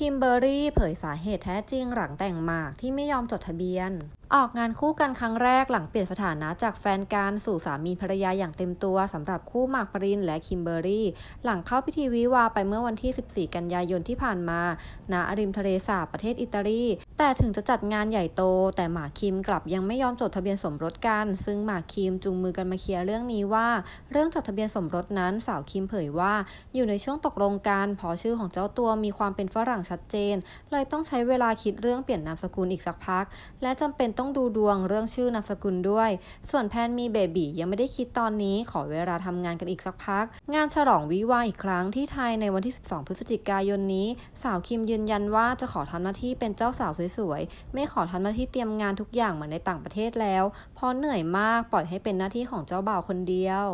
คิมเบอรี่เผยสาเหตุแท้จริงหลังแต่งหมากที่ไม่ยอมจดทะเบียน ออกงานคู่กันครั้งแรกหลังเปลี่ยนสถานะจากแฟนกันสู่สามีภรรยาอย่างเต็มตัวสำหรับคู่หมากปรินและคิมเบอรี่ หลังเข้าพิธีวิวาไปเมื่อวันที่ 14 กันยายนที่ผ่านมา ณ ริมทะเลสาบประเทศอิตาลี แต่ถึงจะจัดงานใหญ่โต แต่หมากคิมกลับยังไม่ยอมจดทะเบียนสมรสกัน ซึ่งหมากคิมจูงมือกันมาเคลียร์เรื่องนี้ว่า เรื่องจดทะเบียนสมรสนั้นสาวคิมเผยว่า อยู่ในช่วงตกลงกันพราะชื่อของเจ้าตัวมีความเป็นฝรั่งชัดเจน เลยต้องใช้เวลาคิดเรื่องเปลี่ยนนามสกุลอีกสักพัก และจำเป็นต้องดูดวงเรื่องชื่อนามสกุลด้วย ส่วนแพนมีเบบียังไม่ได้คิดตอนนี้ขอเวลาทำงานกันอีกสักพัก งานฉลองวิวาอีกครั้งที่ไทยในวันที่ 12 พฤศจิกายนนี้ สาวคิมยืนยันว่าจะขอทำหน้าที่เป็นเจ้าสาวสวยๆ ไม่ขอทำหน้าที่เตรียมงานทุกอย่างเหมือนในต่างประเทศแล้ว เพราะเหนื่อยมากปล่อยให้เป็นหน้าที่ของเจ้าบ่าวคนเดียว